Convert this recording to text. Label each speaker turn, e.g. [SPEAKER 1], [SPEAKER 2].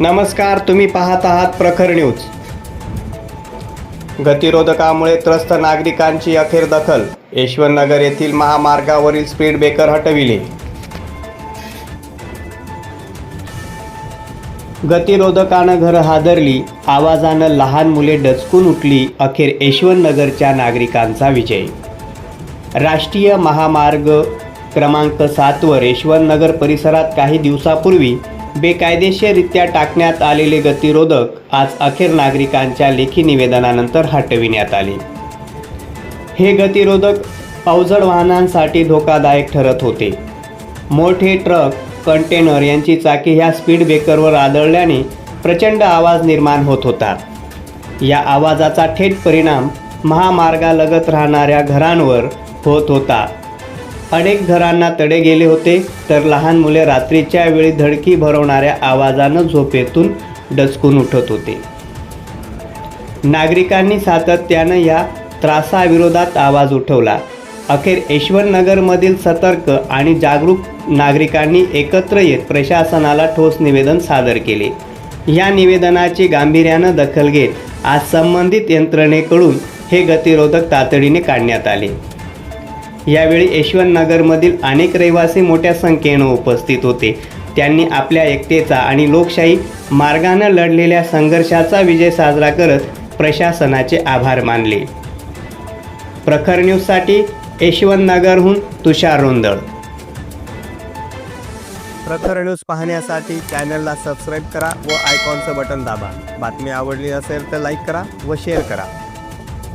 [SPEAKER 1] नमस्कार तुम्ही पाहत आहात प्रखर न्यूज. गतिरोधकामुळे त्रस्त नागरिकांची अखेर दखल. यशवंतनगर येथील महामार्गावरील स्पीड ब्रेकर हटविले. गतिरोधकानं घरं हादरली. आवाजानं लहान मुले डचकून उठली. अखेर यशवंतनगरच्या नागरिकांचा विजय. राष्ट्रीय महामार्ग क्रमांक सातवर यशवंतनगर परिसरात काही दिवसापूर्वी बेकायदेशीररित्या टाकण्यात आलेले गतिरोधक आज अखेर नागरिकांच्या लेखी निवेदनानंतर हटविण्यात आले. हे गतिरोधक अवजड वाहनांसाठी धोकादायक ठरत होते. मोठे ट्रक कंटेनर यांची चाकी ह्या स्पीड ब्रेकरवर आदळल्याने प्रचंड आवाज निर्माण होत होता. या आवाजाचा थेट परिणाम महामार्गालगत राहणाऱ्या घरांवर होत होता. अनेक घरांना तडे गेले होते तर लहान मुले रात्रीच्या वेळी धडकी भरवणाऱ्या आवाजानं झोपेतून डचकून उठत होते. नागरिकांनी सातत्यानं या त्रासाविरोधात आवाज उठवला. अखेर यशवंतनगरमधील सतर्क आणि जागरूक नागरिकांनी एकत्र येत प्रशासनाला ठोस निवेदन सादर केले. या निवेदनाची गांभीर्यानं दखल घेत आज संबंधित यंत्रणेकडून हे गतिरोधक तातडीने काढण्यात आले. यावेळी यशवंतनगरमधील अनेक रहिवासी मोठ्या संख्येनं उपस्थित होते. त्यांनी आपल्या एकतेचा आणि लोकशाही मार्गानं लढलेल्या संघर्षाचा विजय साजरा करत प्रशासनाचे आभार मानले. प्रखर न्यूजसाठी यशवंतनगरहून तुषार रोंदळ. प्रखर न्यूज पाहण्यासाठी चॅनलला सबस्क्राईब करा व आयकॉनचं बटन दाबा. बातमी आवडली असेल तर लाईक करा व शेअर करा.